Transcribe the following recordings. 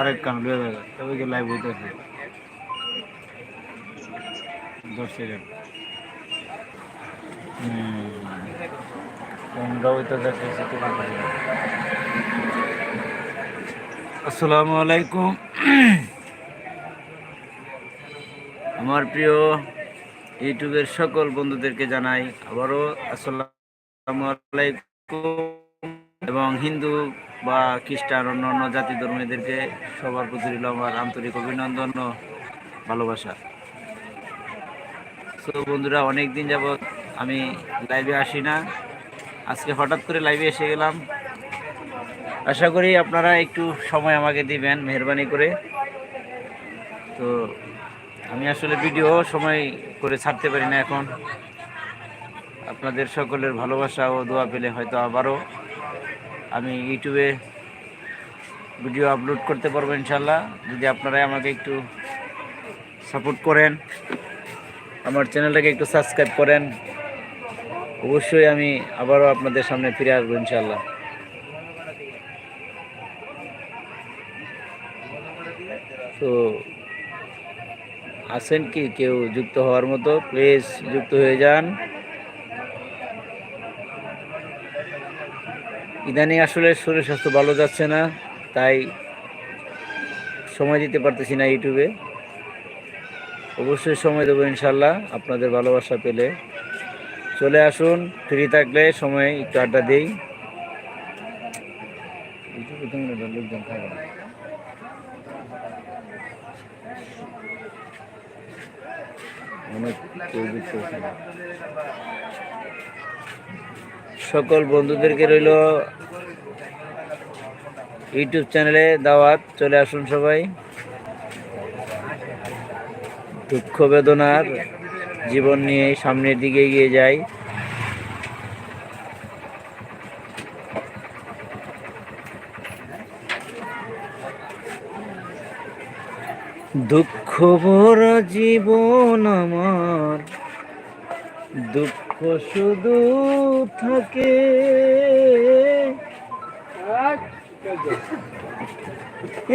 আরেক কান লয়ে যাবে। তবে কি লাইভ হইতেছে। দশ সেকেন্ড আসসালামু আলাইকুম। আমার প্রিয় ইউটিউবের সকল বন্ধুদেরকে জানাই, আবারও আসসালামু আলাইকুম। এবং হিন্দু বা খ্রিস্টান অন্য অন্য জাতি ধর্মীদেরকে সবার প্রতি রইল আমার আন্তরিক অভিনন্দন ও ভালোবাসা। তো বন্ধুরা অনেক দিন যাবৎ আমি লাইভে আসি না। আজকে হঠাৎ করে লাইভে এসে গেলাম। আশা করি আপনারা একটু সময় আমাকে দিবেন, মেহরবানি করে। তো, আমি আসলে ভিডিও সময় করে ছাড়তে পারি না এখন। আপনাদের সকলের ভালোবাসা ও দোয়া পেলে হয়তো আবারও আমি ইউটিউবে ভিডিও আপলোড করতে পারব ইনশাল্লাহ যদি আপনারাই আমাকে একটু সাপোর্ট করেন, আমার চ্যানেলটাকে একটু সাবস্ক্রাইব করেন, অবশ্যই আমি আবারও আপনাদের সামনে ফিরে আসব ইনশাল্লাহ তো আছেন কি? কেউ যুক্ত হওয়ার মতো? প্লিজ যুক্ত হয়ে যান। ইদানিং আসলে শরীর স্বাস্থ্য ভালো যাচ্ছে না, তাই সময় দিতে পারতেছি না ইউটিউবে। অবশ্যই সময় দেবো ইনশাল্লাহ আপনাদের ভালোবাসা পেলে। চলে আসুন, ফ্রি থাকলে সময় একটু আড্ডা দিই। অনেক কেউ যুক্ত হচ্ছে না। সকল বন্ধুদেরকে রইল ইউটিউব চ্যানেলে দাওয়াত, চলে আসুন সবাই। দুঃখ বেদনার জীবন নিয়ে সামনের দিকে এগিয়ে যাই। দুঃখ ভরা জীবন আমার, দুঃখ শুধু থাকে।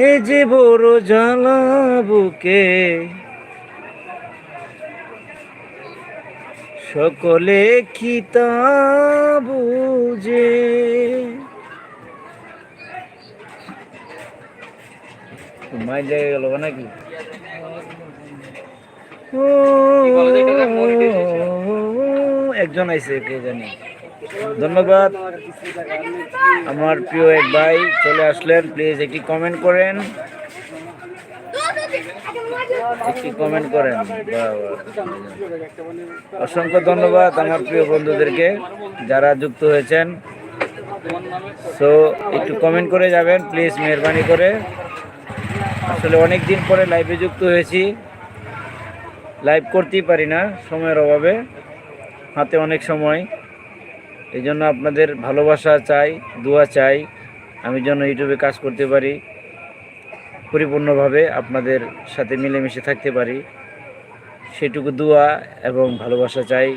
এ যে বড় জ্বালা বুকে। সকলে কি তা বুঝে? মাই লেগে গেল নাকি? ও, একজন আইছে, কে জানি। ধন্যবাদ। আমার প্রিয় এক ভাই চলে আসলেন প্লিজ একটি কমেন্ট করেন। একটি কমেন্ট করেন। অসংখ্য ধন্যবাদ আমার প্রিয় বন্ধুদেরকে যারা যুক্ত হয়েছেন। সো একটু কমেন্ট করে যাবেন প্লিজ মেহরবানি করে। আসলে অনেক দিন পরে লাইভে যুক্ত হয়েছি। লাইভ করতেই পারি না, সময়ের অভাবে। হাতে অনেক সময়। এই জন্য আপনাদের ভালোবাসা চাই, দোয়া চাই। আমি যেন ইউটিউবে কাজ করতে পারি, পরিপূর্ণভাবে আপনাদের সাথে মিলেমিশে থাকতে পারি। সেটুকু দোয়া এবং ভালোবাসা চাই।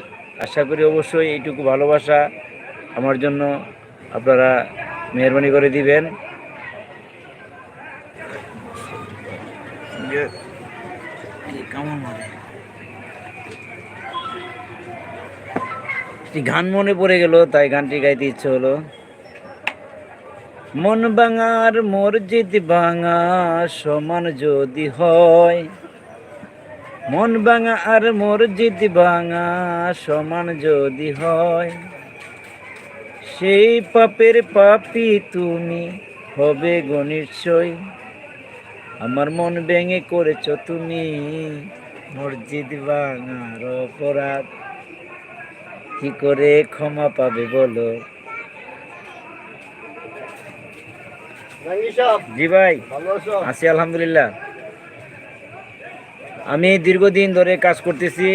আশা করি অবশ্যই এইটুকু ভালোবাসা আমার জন্য আপনারা মেহরবানি করে দিবেন কেমন মানে একটি গান মনে পড়ে গেল, তাই গানটি গাইতে ইচ্ছে হলো। মন ভাঙার মসজিদ ভাঙা সমান যদি হয়, মন ভাঙা আর মসজিদ ভাঙা সমান যদি হয়, সেই পাপের পাপি তুমি হবে গণিতই আমার মন ভেঙে করেছ তুমি মসজিদ ভাঙার অপরাধ। কি করে ক্ষমা পাবে বলো? জি ভাই। আছি? আলহামদুলিল্লাহ। আমি দীর্ঘদিন ধরে কাজ করতেছি।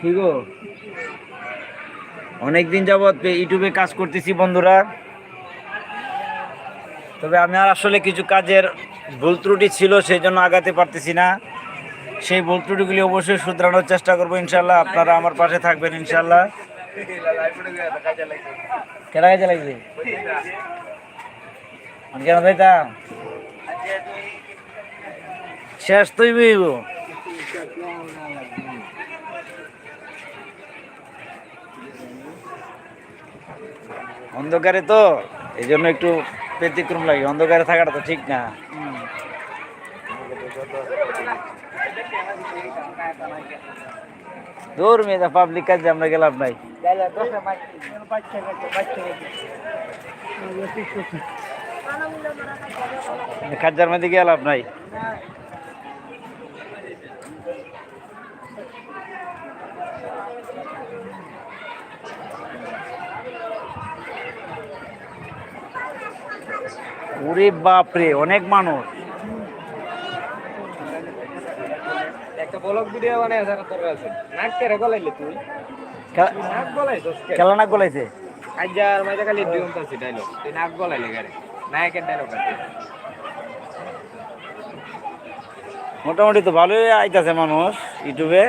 কি গো? অনেকদিন যাবৎ ইউটিউবে কাজ করতেছি বন্ধুরা। তবে আমি আর আসলে কিছু কাজের ভুল ত্রুটি ছিল, সেই জন্য আগাতে পারতেছি না। সেই ভুল ত্রুটিগুলি অবশ্যই শুধরানোর চেষ্টা করব ইনশাল্লাহ আপনারা আমার পাশে থাকবেন ইনশাল্লাহ কেনা কাজে আমি কেন যাইতাম? শেষ তুই অন্ধকারে তো, এই জন্য একটু ব্যতিক্রম লাগে। অন্ধকারে থাকাটা তো ঠিক না। দূর মেয়ে পাবলিক কাজে আমরা গেলাম নাই খাজ্জার মধ্যে গেলাম নাই। ওরে বাপরে, অনেক মানুষ। ব্লগ ভিডিও বানায় যারা তোর কাছে নাক কেরে গলাইলে তুই? খেলা- নাক গলাইছস খেলা না গলাইছে? আজার মাঝে খালি ডিউম তাছি ডায়লগ তুই নাক গলাইলে গারে নায়কের ডায়লগ আছে। মোটামুটি তো ভালোই আইতাছে মানুষ ইউটিউবে।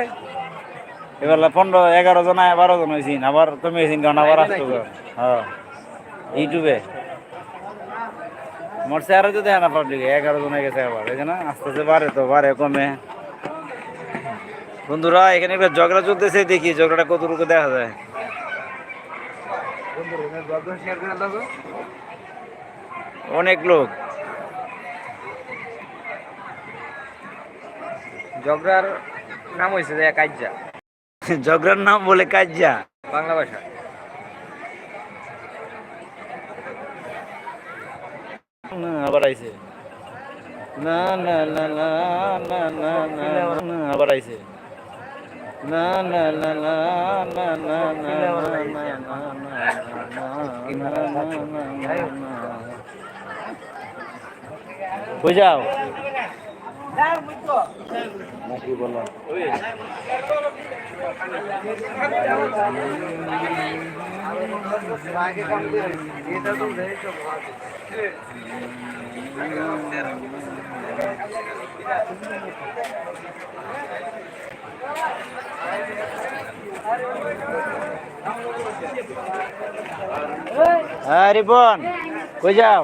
এবার পনেরো এগারো জন বারো জন হয়েছি আবার কমে গেছি কারণ আবার আসতো হ্যাঁ। ইউটিউবে। মোট চেহারা তো দেখে না পাবলিকে এগারো জন হয়ে গেছে আবার। এই না আস্তে আস্তে বাড়ে তো বাড়ে কমে। বন্ধুরা এখানে একটা ঝগড়া চলতেছে দেখি ঝগড়াটা কতটুকু দেখা যায়। অনেক লোক। ঝগড়ার নাম হয়েছে যে ঝগড়ার নাম বলে কাজ্জা। বাংলা ভাষা। আবার আইছে। না না না না না না আবার আইছে। বুঝাও। নাকি বললাম হ্যাঁ রিপন কই যাও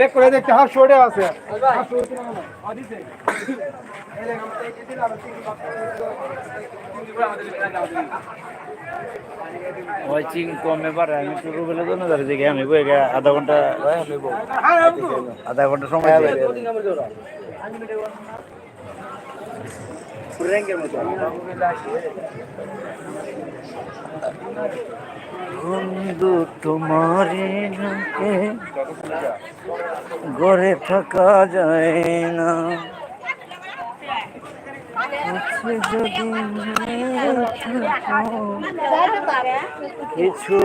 দেখ করে দেখতে হাফ শোটে আছে। ওই চিং কমে পারে আমি একটু রুবেলে জন্য ধরে দেখি আমি আধা ঘণ্টা আধা ঘণ্টা সময় র্যাঙ্কের মতো তোমার নাকে ঘরে থাকা যায় না। আচ্ছা যদি কিছু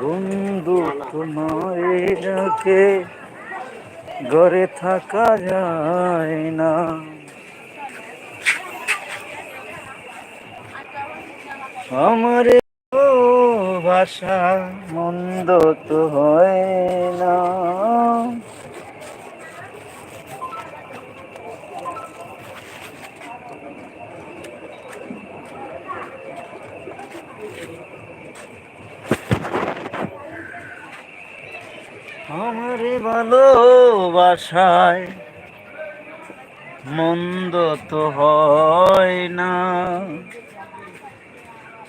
বন্ধু তোমার ঘরে থাকা যায় না। আমার ভাষা মন্দ তো হয় না। আমার ভালোবাসায় মন্দ তো হয় না।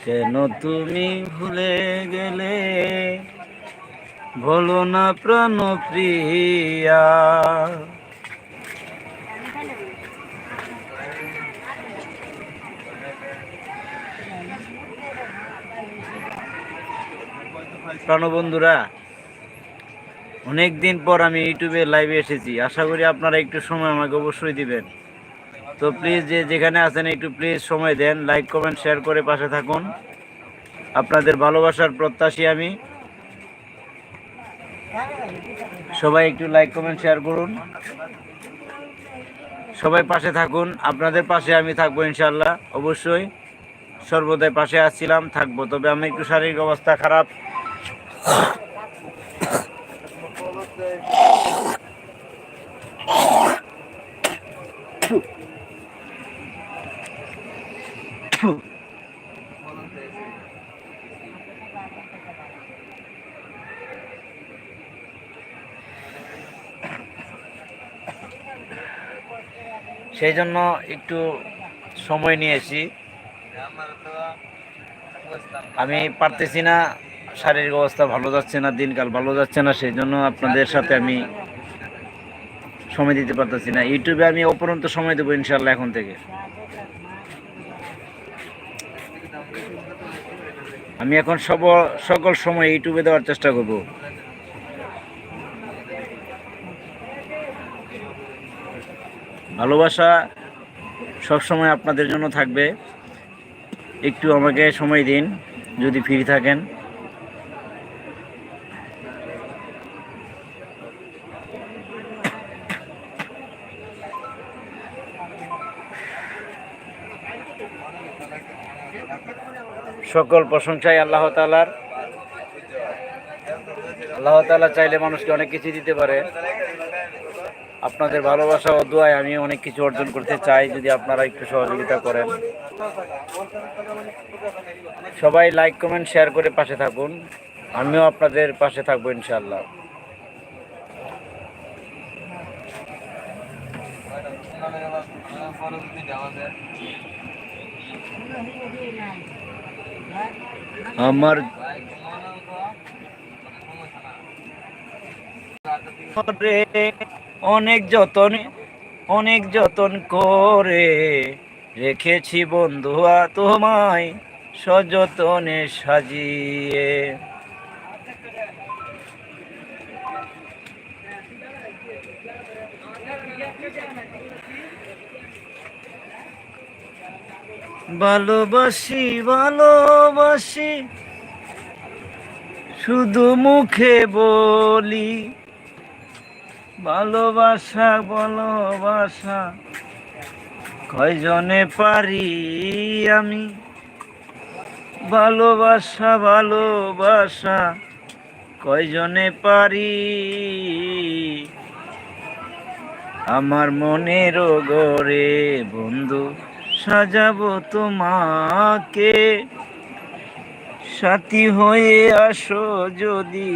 কেন তুমি ভুলে গেলে? বলো না প্রাণ প্রিয়া। প্রাণবন্ধুরা অনেক দিন পর আমি ইউটিউবে লাইভে এসেছি। আশা করি আপনারা একটু সময় আমাকে অবশ্যই দিবেন। তো প্লিজ যে যেখানে আছেন একটু প্লিজ সময় দেন লাইক কমেন্ট শেয়ার করে পাশে থাকুন। আপনাদের ভালোবাসার প্রত্যাশী আমি। সবাই একটু লাইক কমেন্ট শেয়ার করুন। সবাই পাশে থাকুন। আপনাদের পাশে আমি থাকব ইনশাল্লাহ অবশ্যই। সর্বদাই পাশে আসছিলাম, থাকব। তবে আমি একটু শারীরিক অবস্থা খারাপ। সেই জন্য একটু সময় নিয়েছি। আমি পারতেছি না শারীরিক অবস্থা ভালো যাচ্ছে না, দিনকাল ভালো যাচ্ছে না সেই জন্য আপনাদের সাথে আমি সময় দিতে পারতেছি না। ইউটিউবে আমি অপরন্ত সময় দেবো ইনশাল্লাহ এখন থেকে। আমি এখন সব, সকল সময় ইউটিউবে দেওয়ার চেষ্টা করব। ভালোবাসা সব সময় আপনাদের জন্য থাকবে। একটু আমাকে সময় দিন, যদি ফ্রি থাকেন। সকল প্রশংসাই আল্লাহ তালার আল্লাহ তালা চাইলে মানুষকে অনেক কিছু দিতে পারে। আপনাদের ভালোবাসা ও দোয়ায় আমি অনেক কিছু অর্জন করতে চাই, যদি আপনারা একটু সহযোগিতা করেন। সবাই লাইক কমেন্ট শেয়ার করে পাশে থাকুন। আমিও আপনাদের পাশে থাকব ইনশাল্লাহ আমার অনেক যতন অনেক যতন করে রেখেছি বন্ধুয়া তোমায় সযতনে সাজিয়ে। ভালোবাসি ভালোবাসি। শুধু মুখে বলি, ভালোবাসা ভালোবাসা। কয়জনে পারি আমি? ভালোবাসা ভালোবাসা। কয়জনে পারি? আমার মনের গড়ে বন্ধু। সাজাবো তোমাকে। সাথী হয়ে আসো যদি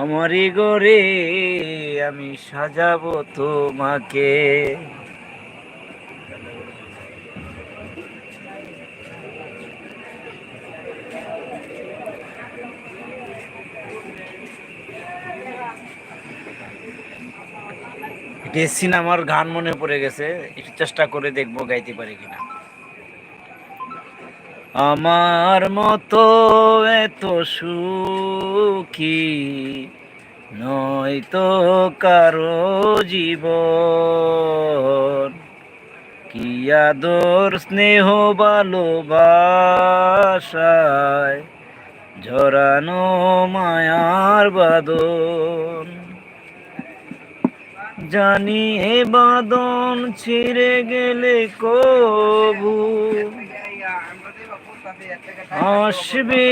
আমারই গড়ে আমি সাজাবো তোমাকে। এটি সিনেমার গান মনে পড়ে গেছে। একটু চেষ্টা করে দেখব, গাইতে পারি কিনা। আমার মতো এত সুখী নয় তো কারও জীবন। কি আদর, স্নেহ, ভালোবাসায় ঝরানো মায়ার বাদন। জানি এ বাদন ছিঁড়ে গেলে কবু। আসবে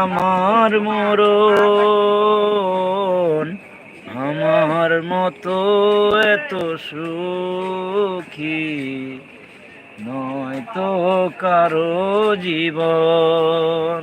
আমার মরণ, আমার মতো এত সুখী নয় তো কারও জীবন।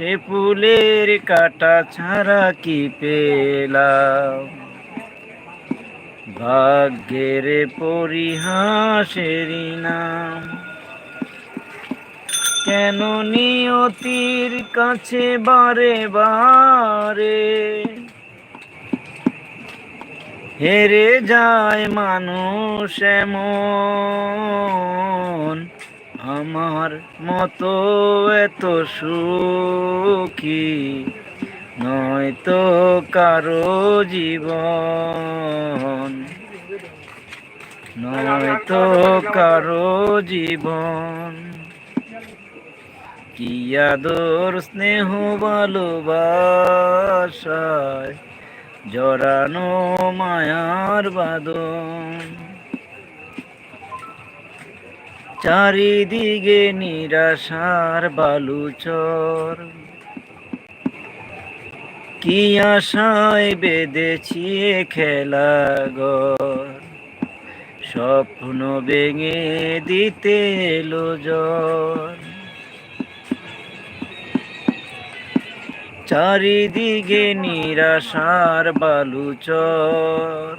সে ফুলের কাটা ছাড়া কি পেলাম? ভাগ্যের পরিহাসেরই নাম। কেন নিয়তির কাছে বারে বারে হেরে যায় মানুষ এমন আমার মতো এত সুখী নয়তো কারও জীবন। নয়তো কারও জীবন। কি আদর, স্নেহ, ভালোবাসায় জড়ানো মায়ার বাদন চারিদিকে নিরাশার বালুচর। কি আশায় বেঁধেছি খেলা ঘর? স্বপ্ন ভেঙে দিতে এলো জ্বর। চারিদিকে নিরাশার বালুচর।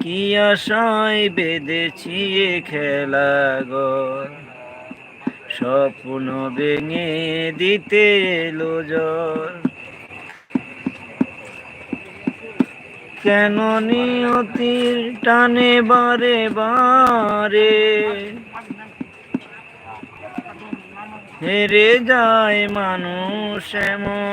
কি আশায় বেঁধেছি খেলা ঘর স্বপ্ন ভেঙে দিতে এলো জ্বর কেন নিয়তির টানে বারে বারে? হেরে যায় মানুষ এমন